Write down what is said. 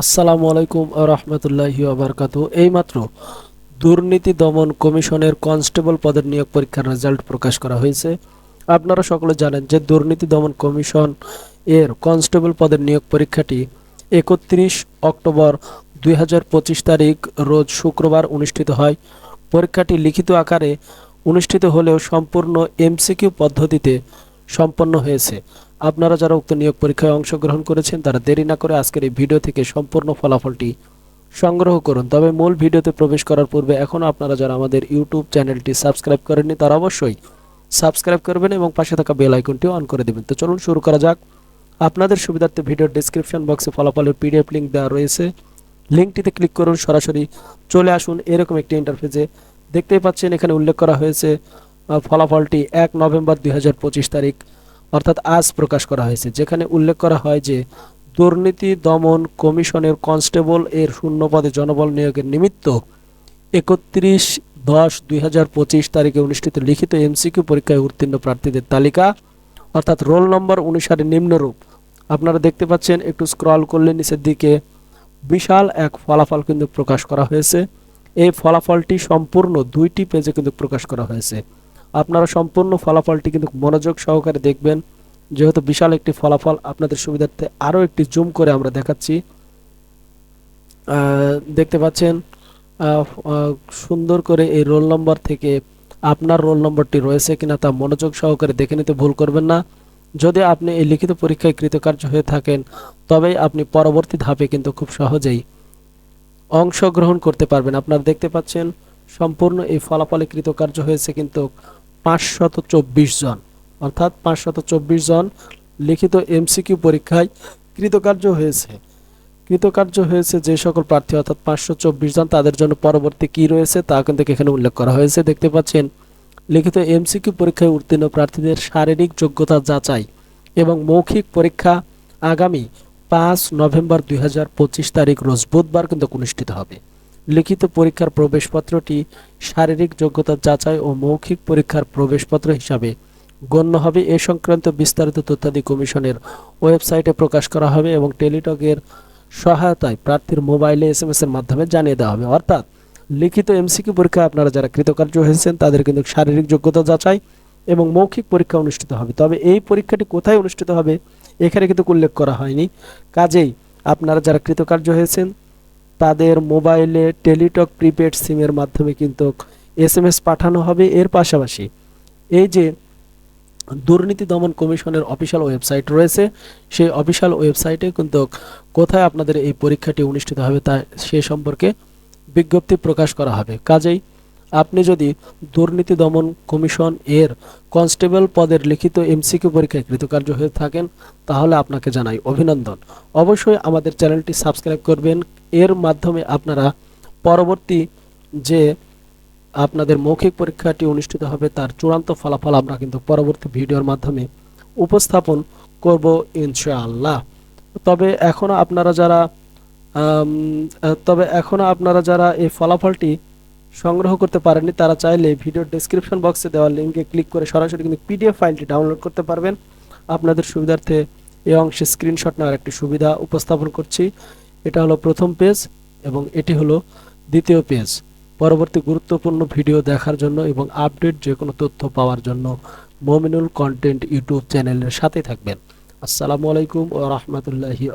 আসসালামু আলাইকুম রহমতুল্লাহি আবরকাত এইমাত্র দুর্নীতি দমন কমিশনের কনস্টেবল পদের নিয়োগ পরীক্ষার রেজাল্ট প্রকাশ করা হয়েছে। আপনারা সকলে জানেন যে দুর্নীতি দমন কমিশন এর কনস্টেবল পদের নিয়োগ পরীক্ষাটি একত্রিশ অক্টোবর দুই হাজার পঁচিশ তারিখ রোজ শুক্রবার অনুষ্ঠিত হয়। পরীক্ষাটি লিখিত আকারে অনুষ্ঠিত হলেও সম্পূর্ণ এমসিকিউ পদ্ধতিতে সম্পন্ন হয়েছে। আপনারা যারা উক্ত নিয়োগ পরীক্ষায় অংশগ্রহণ করেছেন, তারা দেরি না করে আজকের এই ভিডিও থেকে সম্পূর্ণ ফলাফলটি সংগ্রহ করুন। তবে মূল ভিডিওতে প্রবেশ করার পূর্বে এখন আপনারা যারা আমাদের ইউটিউব চ্যানেলটি সাবস্ক্রাইব করেননি, তারা অবশ্যই সাবস্ক্রাইব করবেন এবং পাশে থাকা বেল আইকনটি অন করে দেবেন। তো চলুন শুরু করা যাক। আপনাদের সুবিধার্থে ভিডিওর ডেসক্রিপশন বক্সে ফলাফলের পিডিএফ লিঙ্ক দেওয়া রয়েছে। লিঙ্কটিতে ক্লিক করুন, সরাসরি চলে আসুন। এরকম একটি ইন্টারফেসে দেখতেই পাচ্ছেন, এখানে উল্লেখ করা হয়েছে ফলাফলটি এক নভেম্বর দুই হাজার পঁচিশ তারিখ। অর্থাৎ আজ প্রকাশ করা হয়েছে, যেখানে উল্লেখ করা হয় যে দুর্নীতি দমন কমিশনের কনস্টেবল এর শূন্য পদে জনবল নিয়োগের নিমিত্ত একত্রিশ দশ দুই তারিখে অনুষ্ঠিত লিখিত এমসিকিউ পরীক্ষায় উত্তীর্ণ প্রার্থীদের তালিকা, অর্থাৎ রোল নম্বর অনুসারে নিম্নরূপ। আপনারা দেখতে পাচ্ছেন, একটু স্ক্রল করলে নিচের দিকে বিশাল এক ফলাফল কিন্তু প্রকাশ করা হয়েছে। এই ফলাফলটি সম্পূর্ণ দুইটি পেজে কিন্তু প্রকাশ করা হয়েছে। আপনারা সম্পূর্ণ ফলাফলটি কিন্তু মনোযোগ সহকারে দেখবেন। যেহেতু বিশাল একটি ফলাফল আপনাদের সুবিধার্থে আরও একটি জুম করে আমরা দেখাচ্ছি। দেখতে পাচ্ছেন সুন্দর করে এই রোল নম্বর থেকে আপনার রোল নম্বরটি রয়েছে কিনা তা মনোযোগ সহকারে দেখে নিতে ভুল করবেন না। যদি আপনি এই লিখিত পরীক্ষায় কৃতকার্য হয়ে থাকেন, তবেই আপনি পরবর্তী ধাপে কিন্তু খুব সহজেই অংশগ্রহণ করতে পারবেন। আপনারা দেখতে পাচ্ছেন, সম্পূর্ণ এই ফলাফলে কৃতকার্য হয়েছে কিন্তু পাঁচশত চব্বিশ জন। অর্থাৎ পাঁচশত চব্বিশ জন লিখিত এমসিকিউ পরীক্ষায় কৃতকার্য হয়েছে। কৃতকার্য হয়েছে যে সকল প্রার্থী, অর্থাৎ পাঁচশো চব্বিশ জন, তাদের জন্য পরবর্তী কি রয়েছে তা কিন্তু এখানে উল্লেখ করা হয়েছে। দেখতে পাচ্ছেন, লিখিত এমসিকিউ পরীক্ষায় উত্তীর্ণ প্রার্থীদের শারীরিক যোগ্যতা যাচাই এবং মৌখিক পরীক্ষা আগামী পাঁচ নভেম্বর দুই হাজার পঁচিশ তারিখ, রোজ বুধবার কিন্তু অনুষ্ঠিত হবে। লিখিত পরীক্ষার প্রবেশপত্রটি শারীরিক যোগ্যতা যাচাই ও মৌখিক পরীক্ষার প্রবেশপত্র হিসাবে গণ্য হবে। এ সংক্রান্ত বিস্তারিত তথ্যাদি কমিশনের ওয়েবসাইটে প্রকাশ করা হবে এবং টেলিটকের সহায়তায় প্রার্থীর মোবাইলে এস এম এর মাধ্যমে জানিয়ে দেওয়া হবে। অর্থাৎ লিখিত এমসিকিউ পরীক্ষা আপনারা যারা কৃতকার্য হয়েছেন, তাদের কিন্তু শারীরিক যোগ্যতা যাচাই এবং মৌখিক পরীক্ষা অনুষ্ঠিত হবে। তবে এই পরীক্ষাটি কোথায় অনুষ্ঠিত হবে, এখানে কিন্তু উল্লেখ করা হয়নি। কাজেই আপনারা যারা কৃতকার্য হয়েছেন তাদের মোবাইলে টেলিটক প্রিপেড সিমের মাধ্যমে কিন্তু এস এম এস পাঠানো হবে। এর পাশাপাশি এই যে দুর্নীতি দমন কমিশনের অফিসিয়াল ওয়েবসাইট রয়েছে, সেই অফিসিয়াল ওয়েবসাইটে কিন্তু কোথায় আপনাদের এই পরীক্ষাটি অনুষ্ঠিত হবে তা সে সম্পর্কে বিজ্ঞপ্তি প্রকাশ করা হবে। কাজেই আপনি যদি দুর্নীতি দমন কমিশন এর কনস্টেবল পদের লিখিত এমসিকিউ পরীক্ষায় কৃতকার্য হয়ে থাকেন, তাহলে আপনাকে জানাই অভিনন্দন। অবশ্যই আমাদের চ্যানেলটি সাবস্ক্রাইব করবেন। এর মাধ্যমে আপনারা পরবর্তী যে আপনাদের মৌখিক পরীক্ষাটি অনুষ্ঠিত হবে, তার চূড়ান্ত ফলাফল আমরা কিন্তু পরবর্তী ভিডিওর মাধ্যমে উপস্থাপন করব ইনশাআল্লাহ। তবে এখনও আপনারা যারা তবে এখনও আপনারা যারা এই ফলাফলটি সংগ্রহ করতে পারেননি, তারা চাইলে ভিডিও ডেসক্রিপশন বক্সে দেওয়া লিঙ্কে ক্লিক করে সরাসরি কিন্তু পিডিএফ ফাইলটি ডাউনলোড করতে পারবেন। আপনাদের সুবিধার্থে এই অংশে স্ক্রিনশট নেওয়ার একটি সুবিধা উপস্থাপন করছি। এটা হলো প্রথম পেজ এবং এটি হলো দ্বিতীয় পেজ পরবর্তী গুরুত্বপূর্ণ ভিডিও দেখার জন্য এবং আপডেট যে কোনো তথ্য পাওয়ার জন্য মমিনুল কন্টেন্ট ইউটিউব চ্যানেলের সাথে থাকবেন। আসসালামু আলাইকুম ও রহমতুল্লাহি